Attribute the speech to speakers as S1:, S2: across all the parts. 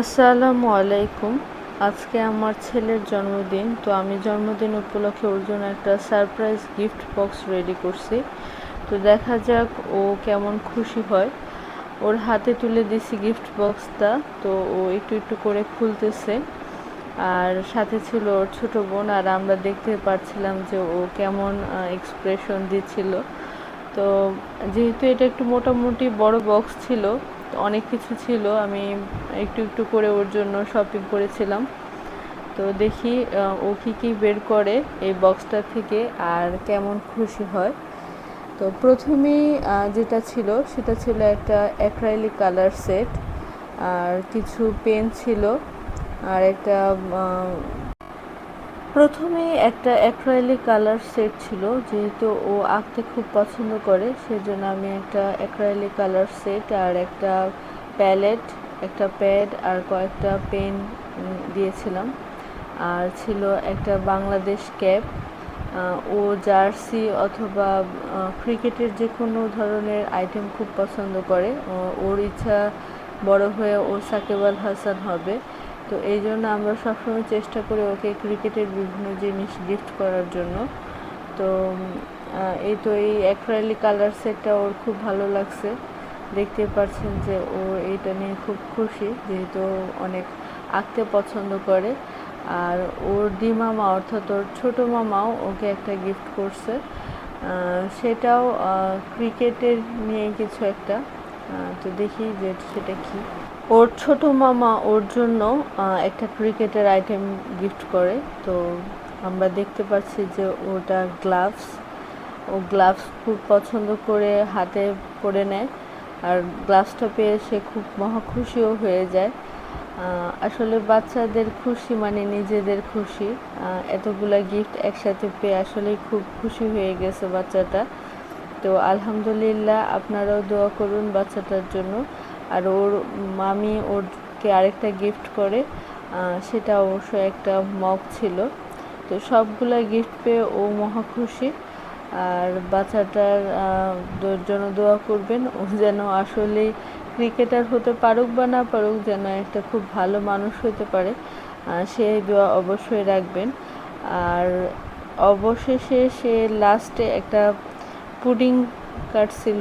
S1: আসসালামু আলাইকুম। আজকে আমার ছেলের জন্মদিন, তো আমি জন্মদিন উপলক্ষে ওর জন্য একটা সারপ্রাইজ গিফট বক্স রেডি করছি। তো দেখা যাক ও কেমন খুশি হয়। ওর হাতে তুলে দিছি গিফট বক্সটা তো ও একটু একটু করে খুলতেছে। আর সাথে ছিল ওর ছোটো বোন, আর আমরা দেখতে পাচ্ছিলাম যে ও কেমন এক্সপ্রেশন দিচ্ছিল। তো যেহেতু এটা একটু মোটামুটি বড় বক্স ছিল অনেক কিছু ছিল, আমি একটু একটু করে ওর জন্য শপিং করেছিলাম। তো দেখি ও কী কী বের করে এই বক্সটা থেকে আর কেমন খুশি হয়। তো প্রথমেই যেটা ছিল, সেটা ছিল একটা অ্যাক্রাইলিক কালার সেট আর কিছু পেন ছিল আর একটা প্রথমে একটা অ্যাক্রাইলিক কালার সেট ছিল, যেহেতু ও আঁকতে খুব পছন্দ করে, সেজন্য আমি একটা অ্যাক্রাইলিক কালার সেট আর একটা প্যালেট একটা প্যাড আর কয়েকটা পেন দিয়েছিলাম। আর ছিল একটা বাংলাদেশ ক্যাপ ও জার্সি অথবা ক্রিকেটের যে কোনো ধরনের আইটেম খুব পছন্দ করে। ওর ইচ্ছা বড় হয়ে ও সাকিব আল হাসান হবে। তো এই জন্য আমরা সবসময় চেষ্টা করি ওকে ক্রিকেটের বিভিন্ন জিনিস গিফট করার জন্য। তো এই তো এই অ্যাক্রাইলিক কালার সেটটা ওর খুব ভালো লাগছে। দেখতে পাচ্ছেন যে ও এইটা নিয়ে খুব খুশি, যেহেতু অনেক আঁকতে পছন্দ করে। আর ওর দি মামা অর্থাৎ ওর ছোটো মামাও ওকে একটা গিফট করছে। সেটাও ক্রিকেটের নিয়ে কিছু একটা। তো দেখি যে সেটা কি। ওর ছোট মামা ওর জন্য একটা ক্রিকেটের আইটেম গিফট করে। তো আমরা দেখতে পাচ্ছি যে ওটা গ্লাভস ও গ্লাভস খুব পছন্দ করে হাতে পরে নেয়। আর গ্লাভসটা পেয়ে সে খুব মহা খুশিও হয়ে যায়। আসলে বাচ্চাদের খুশি মানে নিজেদের খুশি। এতগুলা গিফট একসাথে পেয়ে আসলে খুব খুশি হয়ে গেছে বাচ্চাটা। তো আলহামদুলিল্লাহ আপনারাও দোয়া করুন বাচ্চাটার জন্য। আর ওর মামি ওরকে আরেকটা গিফট করে সেটা অবশ্য একটা মগ ছিল। তো সবগুলা গিফট পেয়ে ও মহা খুশি। আর বাচ্চাটার জন্য দোয়া করবেন। ও যেন আসলেই ক্রিকেটার হতে পারুক বা না পারুক, যেন একটা খুব ভালো মানুষ হতে পারে সেই দোয়া অবশ্যই রাখবেন। আর অবশেষে সে লাস্টে একটা পুডিং কাটছিল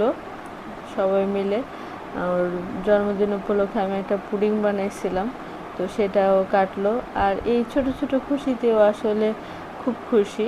S1: সবাই মিলে। আর জন্মদিন উপলক্ষে আমি একটা পুডিং বানাইছিলাম, তো সেটাও কাটলো। আর এই ছোট ছোট খুশিতেও আসলে খুব খুশি।